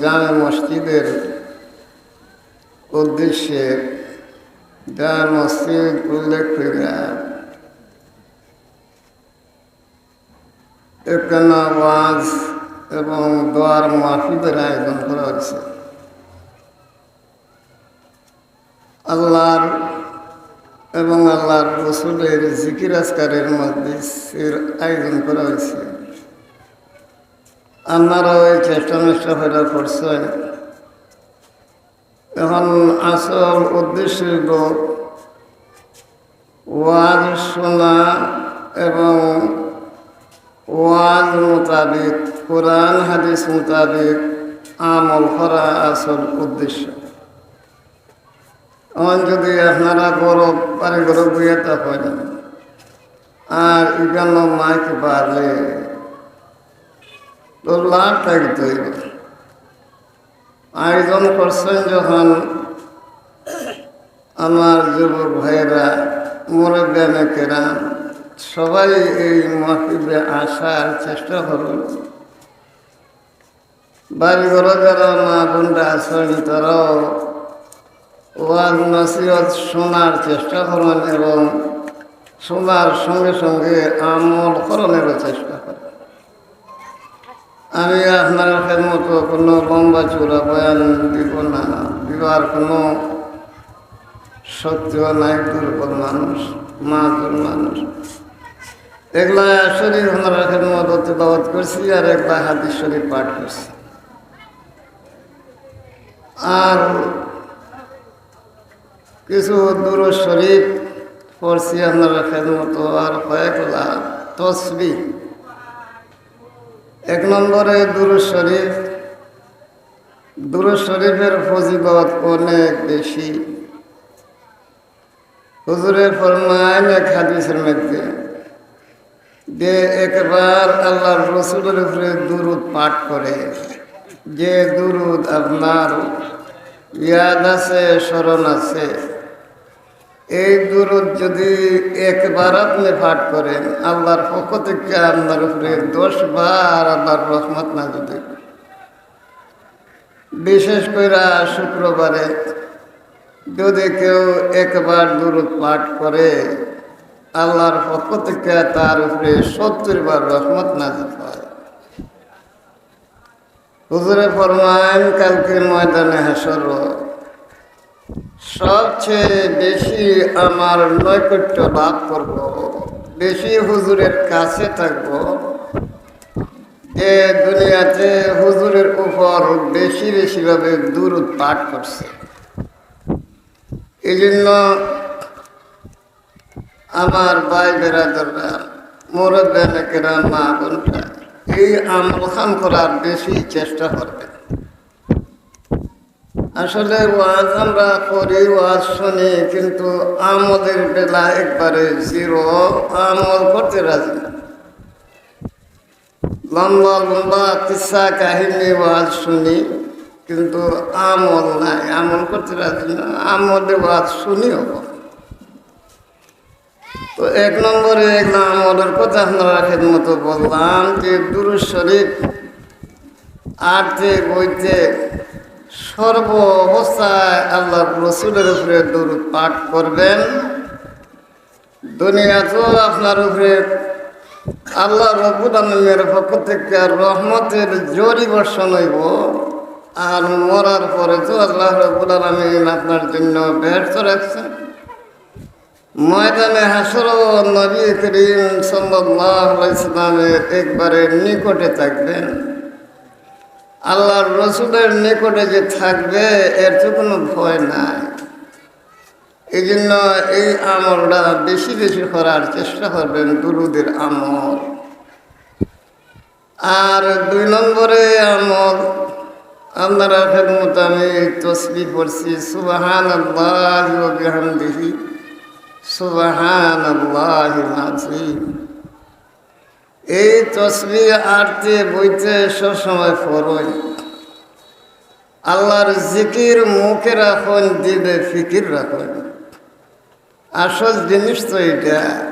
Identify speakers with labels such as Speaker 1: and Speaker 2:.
Speaker 1: জামে মসজিদের উদ্দেশ্যে জামে মসজিদ উল্লেখ করে এখানে ওয়াজ এবং দোয়ার মাহফিদের আয়োজন করা হয়েছে। আল্লাহর এবং আল্লাহর রসুলের জিকির আজকারের মধ্যে আয়োজন করা হয়েছে। আপনারাও এই চেষ্টা মেষ্টা ফেরা করছেন এখন আসল উদ্দেশ্য হল ওয়াজ শোনা এবং ওয়াজ মোতাবেক, কোরআন, হাদিস মোতাবেক আমল করা আসল উদ্দেশ্য। এখন যদি আপনারা গরব পারে গরব হইয়া তখন আর এখানে মাইক বাড়লে তো লাভ থাকতে হইব আয়োজন করছেন যখন আমার যুবক ভাইয়েরা মুরব্বানে কেরাম সবাই এই মাহফিলে আসার চেষ্টা করুন। বাড়ি ঘরে যারা মা বোনরা আছেন, তারাও ওয়াজ নসিহত শোনার চেষ্টা করুন এবং শোনার সঙ্গে সঙ্গে আমল করণেরও চেষ্টা আমি আপনার মতো কোনো লম্বা চূড়া বয়ান দিব না। দিবার কোনো সত্য নাই, দুর্বল মানুষ মাতুর মানুষ। এগুলা শরীর আমার মতো তেলাওয়াত করছি আর একলা হাদিস শরীর পাঠ করছি। আর কিছু দূর শরীফ পড়ছি, আপনারা মতো আর কয়েকলা তসবি। এক নম্বরে দুরু শরীফ। দুরু শরীফের ফজিলত অনেক বেশি। হুজুরের ফরমাইন এক হাদিসের মধ্যে যে একবার আল্লাহর রসুলের উপরে দুরুদ পাঠ করে, যে দুরুদ আপনার ইয়াদ আছে, স্মরণ আছে এই দুরুদ যদি একবার আপনি পাঠ করেন, আল্লাহর পক্ষ থেকে আপনার উপরে দশ বার আল্লাহর রহমত না যদি বিশেষ করে শুক্রবারে যদি কেউ একবার দুরুদ পাঠ করে, আল্লাহর পক্ষ থেকে তার উপরে সত্তর বার রহমত না হয়। হুজুরে ফরমান কালকে ময়দানে হাসর সবচেয়ে বেশি আমার নৈকট্য লাভ করব, বেশি হুজুরের কাছে থাকব যে দুনিয়াতে হুজুরের উপর বেশি বেশিভাবে দূর পাঠ করছে। এই জন্য আমার ভাই বেড়াদাররা মোরব্বানেকেরা মা বোনরা, এই আমল খান করার বেশি চেষ্টা করবেন। আসলে ওয়াজ আমরা করি, ওয়াজ শুনি, কিন্তু আমলের বেলা একবারে জিরো। আমল করতে রাজি লম্বা লম্বা কিসা কাহিনী, ওয়াজ শুনি, কিন্তু আমল নাই। আমল করতে রাজি না। আমলে ওয়াজ শুনিও তো এক নম্বরে এগুলো আমলের কথা আপনারা মতো বললাম যে দুরু শরীফ আটতে বইতে সর্ব অবস্থায় আল্লাহ রসুলের উপরে দূর পাঠ করবেন। দুনিয়াতেও আপনার উপরে আল্লাহ রবুল আলমের পক্ষ থেকে রহমতের জরি বর্ষণ হইব। আর মরার পরে তো আল্লাহ রবুল আলমিন আপনার জন্য ব্যর্থ রাখছেন। ময়দানে হাসর নবী করিম সাল্লাহ ইসলামের একবারে নিকটে থাকবেন। আল্লাহর রসুলের নিকটে যে থাকবে, এর তো কোনো ভয় নাই। এই জন্য এই আমলটা বেশি বেশি করার চেষ্টা করবেন দুরুদের আমল। আর দুই নম্বরে আমল আপনারা খেদমত আমি তসবি পড়ছি সুবাহান আল্লাহ বিহামদিহি সুবাহান আল্লাহ এই তসবি আরতে বইতে সবসময় ফরই আল্লাহর জিকির মুখে রাখুন দিবে ফিকির রাখুন। আসল জিনিস তো এটা।